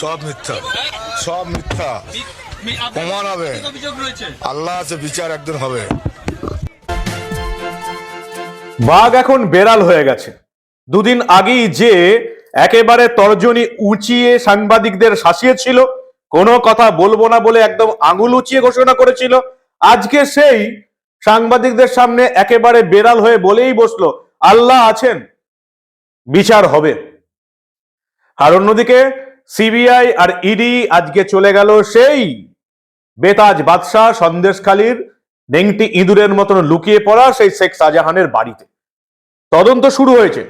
সব মিথ্যা সব মিথ্যা। প্রমাণ হবে। আল্লাহ আছে, বিচার একদিন হবে। বাঘ এখন বেড়াল হয়ে গেছে। দুদিন আগেই যে একেবারে তর্জনী উঁচিয়ে সাংবাদিকদের শাসিয়েছিল, কোনো কথা বলব না বলে একদম আঙুল উঁচিয়ে ঘোষণা করেছিল, আজকে সেই সাংবাদিকদের সামনে একেবারে বেড়াল হয়ে বলেই বসল, আল্লাহ আছেন, বিচার হবে। আর অন্যদিকে সিবিআই আর ইডি আজকে চলে গেল সেই বেতাজ বাদশাহ সন্দেশখালীর নেংটি ইঁদুরের মতন লুকিয়ে পড়া সেই শেখ শাহজাহানের বাড়িতে। তদন্ত শুরু হয়েছে।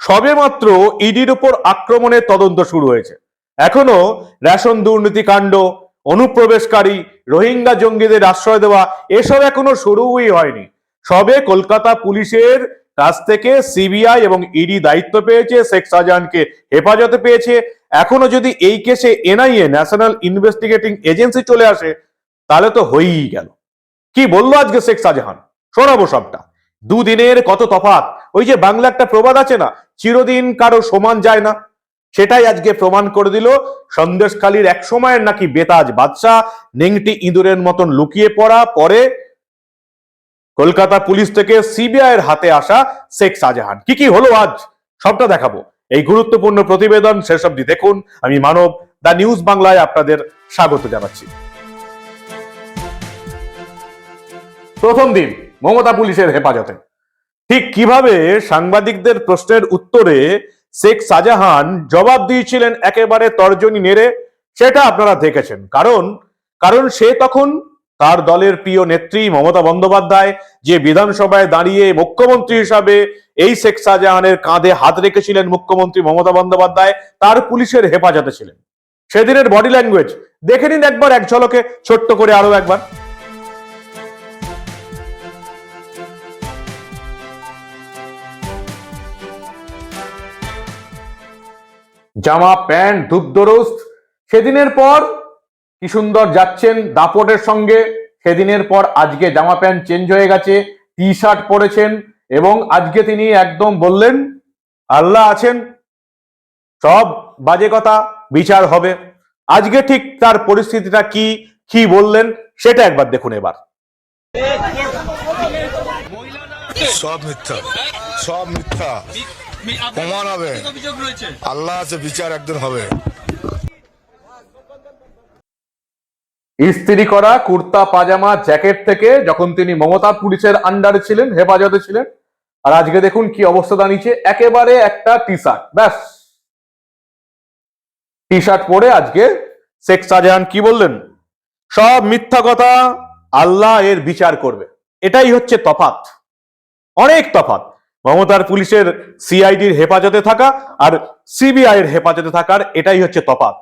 সবে মাত্র ইডির উপর আক্রমণের তদন্ত শুরু হয়েছে। এখনও রেশন দুর্নীতি কাণ্ড, অনুপ্রবেশকারী, রোহিঙ্গা জঙ্গিদের আশ্রয় দেওয়া, এসব এখনও শুরুই হয়নি। সবে কলকাতা পুলিশের কাছ থেকে সিবিআই এবং ইডি দায়িত্ব পেয়েছে, শেখ শাহজাহানকে হেফাজতে পেয়েছে। এখনও যদি এই কেসে এনআইএ, ন্যাশনাল ইনভেস্টিগেটিং এজেন্সি চলে আসে, তাহলে তো হয়েই গেল। কি বলল আজকে শেখ শাহজাহান? শোনাবো সবটা। দুদিনের কত তফাৎ? ওই যে বাংলা একটা প্রবাদ আছে না, চিরদিন কারও সমান যায় না। সেটাই আজকে প্রমাণ করে দিল সন্দেশখালীর এক সময়ের নাকি বেতাজ বাদশাহ, নেংটি ইঁদুরের মতন লুকিয়ে পড়া, পরে কলকাতা পুলিশ থেকে সিবিআই এর হাতে আসা শেখ শাহজাহান। কি কি হলো আজ? সবটা দেখাবো। এই গুরুত্বপূর্ণ প্রতিবেদন শেষ অবধি দেখুন। আমি মানব দা নিউজ বাংলায় আপনাদের স্বাগত জানাচ্ছি। প্রথম দিন, মমতা পুলিশের হেফাজতে। ঠিক কীভাবে সাংবাদিকদের প্রশ্নের উত্তরে শেখ শাহজাহান জবাব দিয়েছিলেন একেবারে তর্জনী নেড়ে, সেটা আপনারা দেখেছেন। কারণ কারণ সে তখন তার দলের প্রিয় নেত্রী মমতা বন্দ্যোপাধ্যায় যে বিধানসভায় দাঁড়িয়ে মুখ্যমন্ত্রী হিসাবে এই শেখ শাহজাহানের কাঁধে হাত রেখেছিলেন মুখ্যমন্ত্রী মমতা বন্দ্যোপাধ্যায়, তার পুলিশের হেফাজতে ছিলেন। সেদিনের বডি ল্যাঙ্গুয়েজ দেখে নিন একবার এক ঝলকে, ছোট্ট করে আরও একবার। জামা, প্যান্ট ধূপদরস্ত সেদিনের পর কি সুন্দর যাচ্ছেন দাপটের সঙ্গে সেদিনের পর আজকে জামা প্যান্ট চেঞ্জ হয়ে গেছে টি শার্ট পরেছেন এবং আজকে তিনি একদম বললেন, আল্লাহ আছেন, সব বাজে কথা বিচার হবে। আজকে ঠিক তার পরিস্থিতিটা কি কি বললেন, সেটা একবার দেখুন এবার। সব মিথ্যা সব মিথ্যা। হবে। আল্লাহ আছে, বিচার একদিন হবে। ইস্ত্রি করা কুর্তা, পাজামা, জ্যাকেট থেকে যখন তিনি মমতা পুলিশের আন্ডারে ছিলেন, হেফাজতে ছিলেন, আর আজকে দেখুন কি অবস্থা দাঁড়িয়েছে। একেবারে একটা টি শার্ট ব্যাস। টি শার্ট পরে আজকে শেখ শাহজাহান কি বললেন? সব মিথ্যা কথা আল্লাহ এর বিচার করবে। এটাই হচ্ছে তফাত অনেক তফাত মমতার পুলিশের সিআইডির হেফাজতে থাকা আর সিবিআই এর হেফাজতে থাকার এটাই হচ্ছে তফাত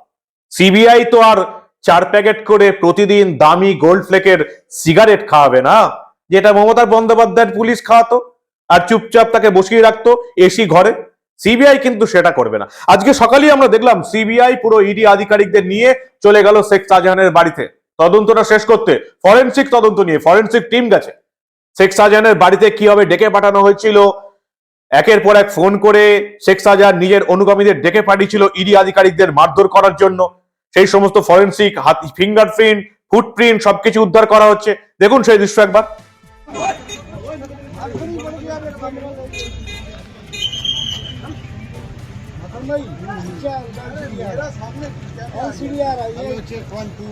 সিবিআই তো আর চার প্যাকেট করে প্রতিদিন দামি গোল্ড ফ্লেকের সিগারেট খাওয়াবে না? যেটা মমতার বন্দ্যোপাধ্যায়ের পুলিশ খাওয়াতো আর চুপচাপ তাকে বসিয়ে রাখতো এসি ঘরে সিবিআই কিন্তু সেটা করবে না। আজকে সকালেই আমরা দেখলাম সিবিআই পুরো ইডি আধিকারিকদের নিয়ে চলে গেল শেখ শাহজাহানের বাড়িতে। তদন্তটা শেষ করতে ফরেনসিক তদন্ত নিয়ে ফরেনসিক টিম গেছে। শেখ শাহজাহানের বাড়িতে কীভাবে ডেকে পাঠানো হয়েছিল? একের পর এক ফোন করে শেখ শাহজাহান নিজের অনুগামীদের ডেকে পাঠিয়েছিল ইডি আধিকারিকদের মারধর করার জন্য। সেই সমস্ত ফরেনসিক হাত ফিঙ্গারপ্রিন্ট ফুটপ্রিন্ট সবকিছু উদ্ধার করা হচ্ছে দেখুন সেই দৃশ্য একবার Hello, check one, two,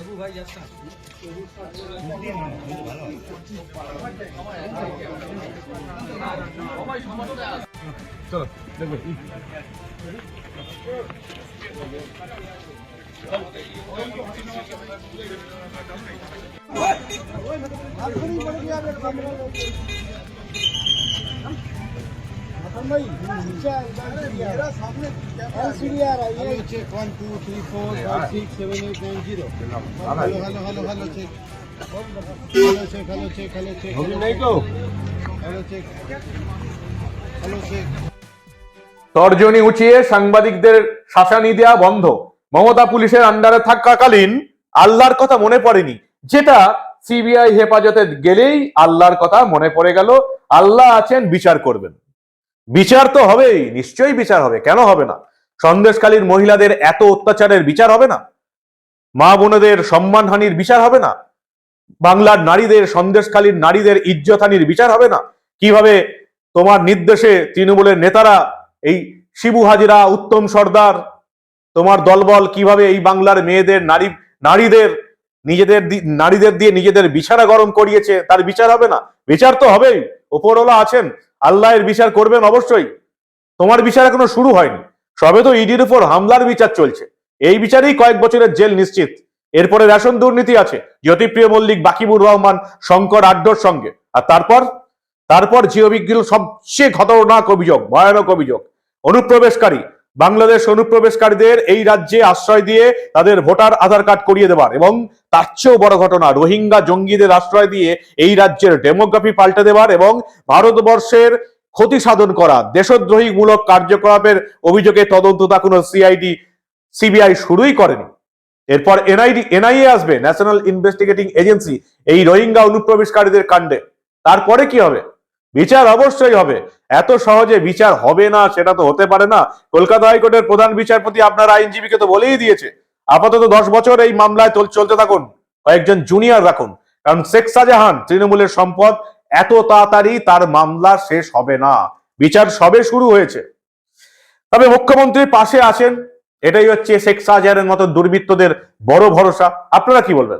那不白也三十？五点钟就完了。走，那个。快！তর্জনী উঁচিয়ে সাংবাদিকদের শাসানি দেওয়া বন্ধ। মমতা পুলিশের আন্ডারে থাকাকালীন আল্লাহর কথা মনে পড়েনি। যেটা সিবিআই হেফাজতে গেলেই আল্লাহর কথা মনে পড়ে গেল। আল্লাহ আছেন, বিচার করবেন। বিচার তো হবেই, নিশ্চয়ই বিচার হবে, কেন হবে না? সন্দেশকালীর মহিলাদের এত অত্যাচারের বিচার হবে না? মা বোনেদের সম্মানহানির বিচার হবে না? বাংলার নারীদের সন্দেশকালীর নারীদের ইজ্জতহানির বিচার হবে না? কীভাবে তোমার নির্দেশে তৃণমূলের নেতারা এই শিবু হাজিরা, উত্তম সর্দার, তোমার দলবল কীভাবে এই বাংলার মেয়েদের, নারী, নারীদের, নিজেদের নারীদের দিয়ে নিজেদের বিছানা গরম করিয়েছে, তার বিচার হবে না? বিচার তো হবেই। ওপরওয়ালা আছেন, আল্লাহ এর বিচার করবেন অবশ্যই। তোমার বিচার এখনও শুরু হয়নি। সবে তো ইডির উপর হামলার বিচার চলছে। এই বিচারেই কয়েক বছরের জেল নিশ্চিত। এরপরে রেশন দুর্নীতি আছে। জ্যোতিপ্রিয় মল্লিক, বাকিবুর রহমান, শঙ্কর আড্ডর সঙ্গে। আর তারপর? তারপর জিও বিজ্ঞ সবচেয়ে খতরনাক অভিযোগ, ভয়ানক অভিযোগ। অনুপ্রবেশকারী বাংলাদেশ অনুপ্রবেশকারীদের এই রাজ্যে আশ্রয় দিয়ে তাদের ভোটার আধার কার্ড করিয়ে দেবার এবং তার চেয়েও বড় ঘটনা, রোহিঙ্গা জঙ্গিদের আশ্রয় দিয়ে এই রাজ্যের ডেমোগ্রাফি পাল্টে দেবার এবং ভারতবর্ষের ক্ষতি সাধন করা, দেশদ্রোহীমূলক কার্যকলাপের অভিযোগে তদন্ত তা কোনো সিআইডি সিবিআই শুরুই করেনি। এরপর এনআইডি এনআইএ আসবে ন্যাশনাল ইনভেস্টিগেটিং এজেন্সি এই রোহিঙ্গা অনুপ্রবেশকারীদের কাণ্ডে। তারপরে কি হবে? বিচার অবশ্যই হবে। এত সহজে বিচার হবে না, সেটা তো হতে পারে না। কলকাতা হাইকোর্টের প্রধান বিচারপতি আপনার আইনজীবীকে তো বলেই দিয়েছে। আপাতত দশ বছর এই মামলায় চল- চলতে থাকুন, কয়েকজন জুনিয়র রাখুন। কারণ শেখ শাহজাহান তৃণমূলের সম্পদ, এত তাড়াতাড়ি তার মামলা শেষ হবে না। বিচার সবে শুরু হয়েছে। তবে মুখ্যমন্ত্রীর পাশে আছেন, এটাই হচ্ছে শেখ শাহজাহানের মতো দুর্বৃত্তদের বড় ভরসা। আপনারা কি বলবেন?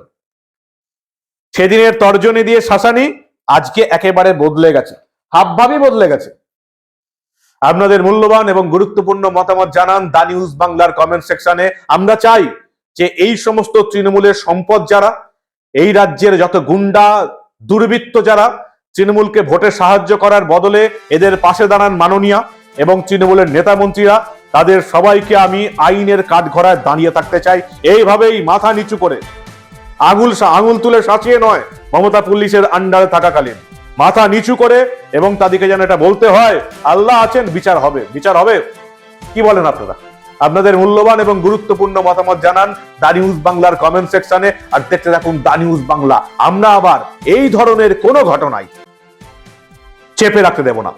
সেদিনের তর্জনী দিয়ে শাসানি, আজকে একেবারে বদলে গেছে। হাবভাবই বদলে গেছে। আপনাদের মূল্যবান এবং গুরুত্বপূর্ণ মতামত জানান দা নিউজ বাংলার কমেন্ট সেকশনে। আমরা চাই যে এই সমস্ত তৃণমূলের সম্পদ যারা, এই রাজ্যের যত গুন্ডা, দুর্বৃত্ত যারা, তৃণমূলকে ভোটে সাহায্য করার বদলে এদের পাশে দাঁড়ান মাননীয়া এবং তৃণমূলের নেতা মন্ত্রীরা। তাদের সবাইকে আমি আইনের কাঠঘরায় দাঁড়িয়ে থাকতে চাই। এইভাবেই মাথা নিচু করে আঙুল আঙুল তুলে সাঁচিয়ে নয়, মমতা পুলিশের আন্ডারে থাকাকালীন। মাথা নিচু করে এবং তাদেরকে যেন এটা বলতে হয়, আল্লাহ আছেন, বিচার হবে। বিচার হবে? কি বলেন আপনারা? আপনাদের মূল্যবান এবং গুরুত্বপূর্ণ মতামত জানান দা নিউজ বাংলার কমেন্ট সেকশনে আর দেখতে থাকুন দা নিউজ বাংলা। আমরা আবার এই ধরনের কোনো ঘটনায় চেপে রাখতে দেব না।